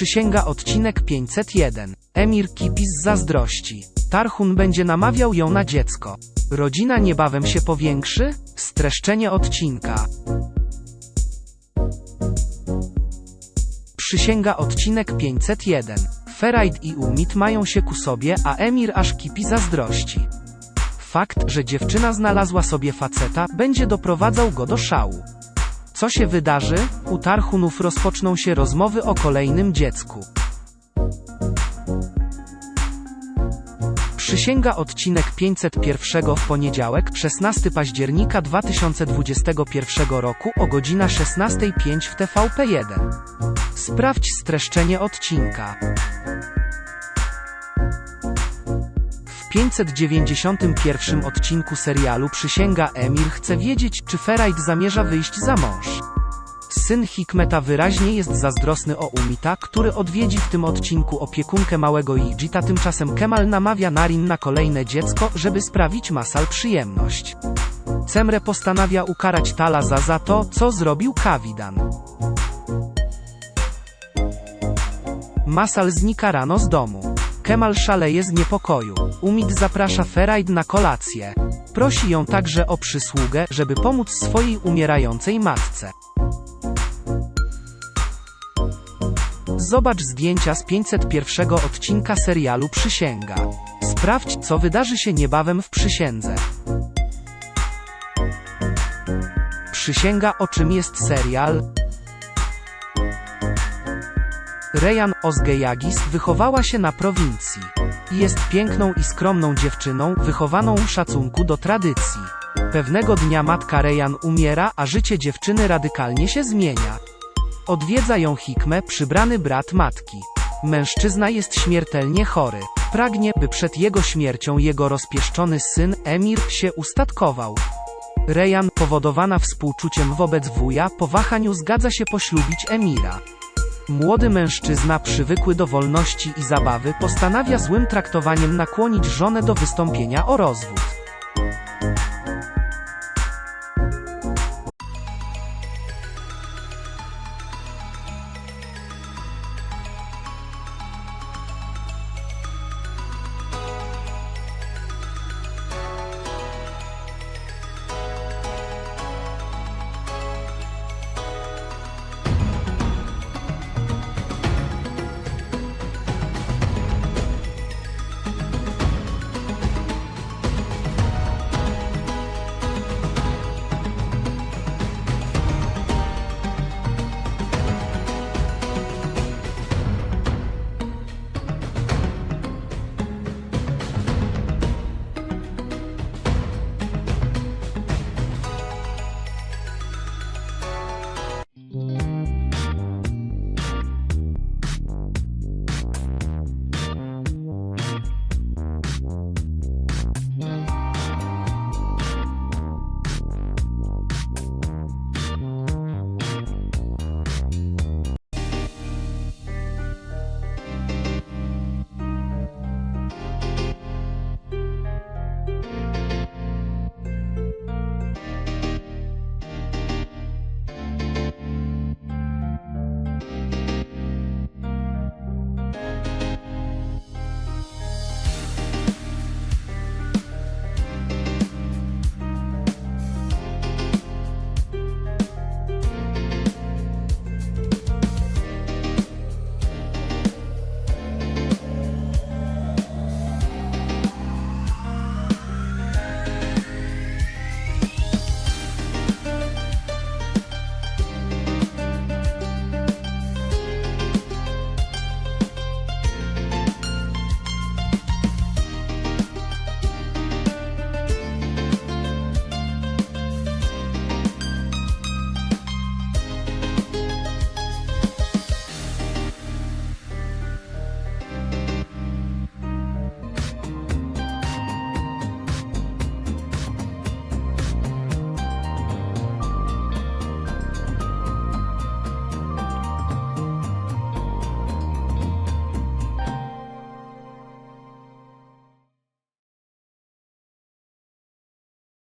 Przysięga odcinek 501. Emir kipi z zazdrości. Tarhun będzie namawiał ją na dziecko. Rodzina niebawem się powiększy? Streszczenie odcinka. Przysięga odcinek 501. Feraid i Umit mają się ku sobie, a Emir aż kipi zazdrości. Fakt, że dziewczyna znalazła sobie faceta, będzie doprowadzał go do szału. Co się wydarzy? U Tarhunów rozpoczną się rozmowy o kolejnym dziecku. Przysięga odcinek 501 w poniedziałek, 16 października 2021 roku o godzina 16.05 w TVP1. Sprawdź streszczenie odcinka. W 591 odcinku serialu Przysięga Emir chce wiedzieć, czy Feraid zamierza wyjść za mąż. Syn Hikmeta wyraźnie jest zazdrosny o Umita, który odwiedzi w tym odcinku opiekunkę małego Ijita. Tymczasem Kemal namawia Narin na kolejne dziecko, żeby sprawić Masal przyjemność. Cemre postanawia ukarać Talaza za to, co zrobił Kawidan. Masal znika rano z domu. Kemal szaleje z niepokoju. Umid zaprasza Feraid na kolację. Prosi ją także o przysługę, żeby pomóc swojej umierającej matce. Zobacz zdjęcia z 501 odcinka serialu Przysięga. Sprawdź, co wydarzy się niebawem w przysiędze. Przysięga o czym jest serial? Rejan Ozgejagis wychowała się na prowincji. Jest piękną i skromną dziewczyną, wychowaną w szacunku do tradycji. Pewnego dnia matka Rejan umiera, a życie dziewczyny radykalnie się zmienia. Odwiedza ją Hikme, przybrany brat matki. Mężczyzna jest śmiertelnie chory. Pragnie, by przed jego śmiercią jego rozpieszczony syn, Emir, się ustatkował. Rejan, powodowana współczuciem wobec wuja, po wahaniu zgadza się poślubić Emira. Młody mężczyzna, przywykły do wolności i zabawy, postanawia złym traktowaniem nakłonić żonę do wystąpienia o rozwód.